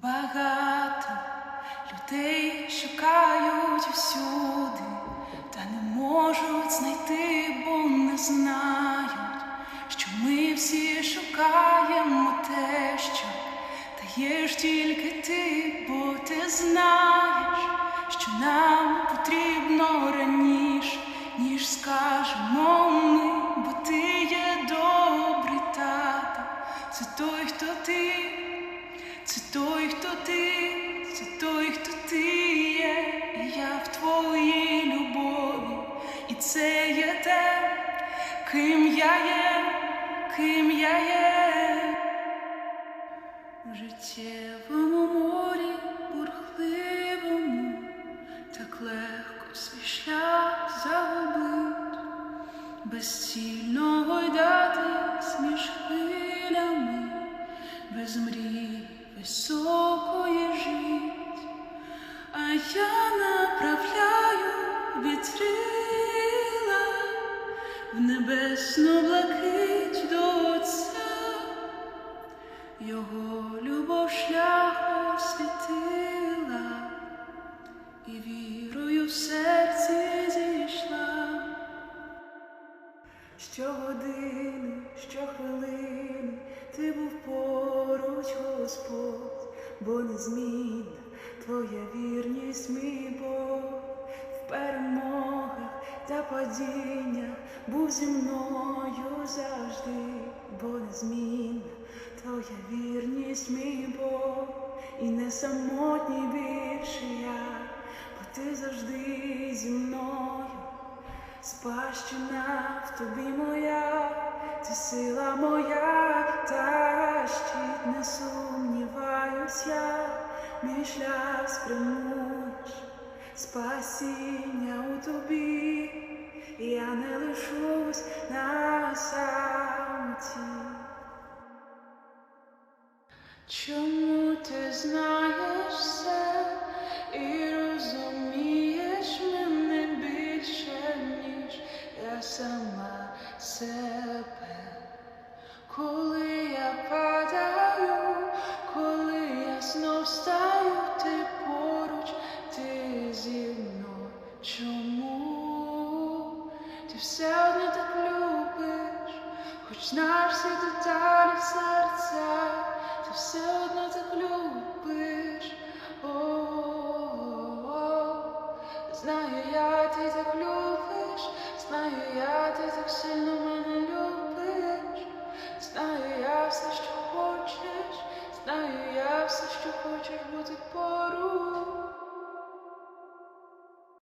Багато людей шукають усюди, та не можуть знайти, бо не знають, що ми всі шукаємо те, що даєш тільки ти, бо ти знаєш, що нам потрібно раніше, ніж скажемо Це той, хто ти, це той, хто ти є, і я в твоїй любові, і це є те, ким я є, ким я є. В життєвому морі бурхливому, так легко свій шлях загубить, безцільно гойдатись між хвилями без мрій високої жить, а я направляю вітрила в небесну блакить до Отця, його любов шлях освітила і вірою в серці зійшла. Щогодини, щохвилини бо незмінна твоя вірність, мій Бог, в перемогах та падіннях був зі мною завжди, бо незмінна твоя вірність, мій Бог, і не самотній більше я, бо ти завжди зі мною. Спадщина в тобі моя, ти сила моя, та щит не сумніваюсь я, мій шлях спрямуєш, спасіння у тобі, я не лишусь на самоті. Чому ти знаєш все і розумієш мене більше, ніж я сама себе? Коли я знов стаю, ти поруч, ти зі мною. Чому ти все одно так любиш, хоч знаєш всі деталі серця, ти все одно так любиш. О-о-о. Знаю я, ти так любиш, знаю я, ти так сильно що хочеш бути поруч.